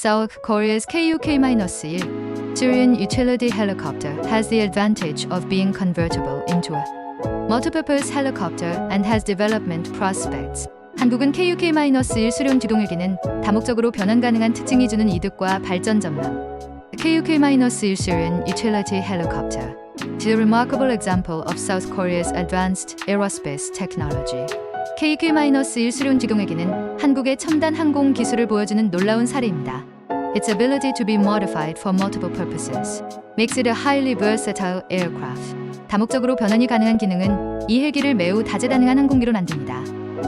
South Korea's KUK-1 Syrian utility helicopter has the advantage of being convertible into a multipurpose helicopter and has development prospects. 한국은 KUK-1 수련 기동헬기는 다목적으로 변환 가능한 특징이 주는 이득과 발전 전망. KUK-1 Syrian utility helicopter is a remarkable example of South Korea's advanced aerospace technology. KK-1 수련 기동헬기는 한국의 첨단 항공 기술을 보여주는 놀라운 사례입니다. Its ability to be modified for multiple purposes makes it a highly versatile aircraft. 다목적으로 변환이 가능한 기능은 이 헬기를 매우 다재다능한 항공기로 만듭니다.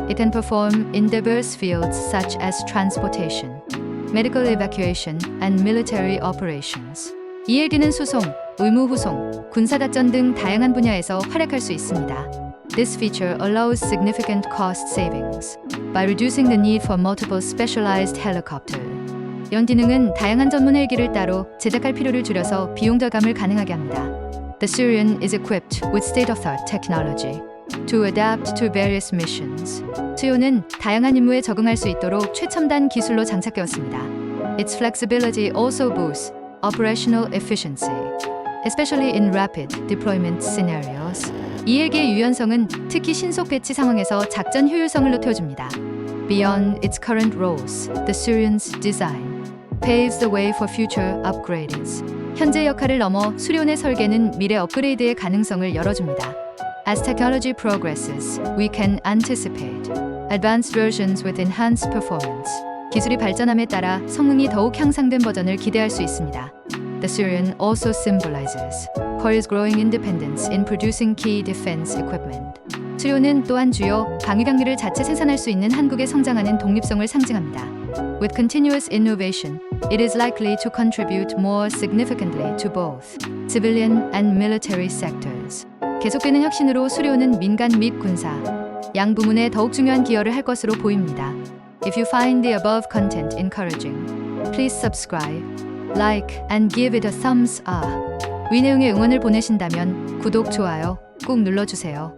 It can perform in diverse fields such as transportation, medical evacuation, and military operations. 이 헬기는 수송, 의무 후송, 군사작전 등 다양한 분야에서 활약할 수 있습니다. This feature allows significant cost savings by reducing the need for multiple specialized helicopters. 이런 기능은 다양한 전문 헬기를 따로 제작할 필요를 줄여서 비용 절감을 가능하게 합니다. The Syrian is equipped with state-of-the-art technology to adapt to various missions. 수요는 다양한 임무에 적응할 수 있도록 최첨단 기술로 장착되었습니다. Its flexibility also boosts operational efficiency, especially in rapid deployment scenarios. 이 헬기의 유연성은 특히 신속 배치 상황에서 작전 효율성을 높여줍니다. Beyond its current roles, the Syrian's design paves the way for future upgrades. 현재 역할을 넘어 수련의 설계는 미래 업그레이드의 가능성을 열어줍니다. As technology progresses, we can anticipate advanced versions with enhanced performance. 기술이 발전함에 따라 성능이 더욱 향상된 버전을 기대할 수 있습니다. The Syrian also symbolizes Korea's growing independence in producing key defense equipment. 수요는 또한 주요 방위 장비를 자체 생산할 수 있는 한국의 성장하는 독립성을 상징합니다. With continuous innovation, it is likely to contribute more significantly to both civilian and military sectors. 계속되는 혁신으로 수료는 민간 및 군사, 양 부문에 더욱 중요한 기여를 할 것으로 보입니다. If you find the above content encouraging, please subscribe, like, and give it a thumbs up. 위 내용의 응원을 보내신다면 구독, 좋아요 꼭 눌러주세요.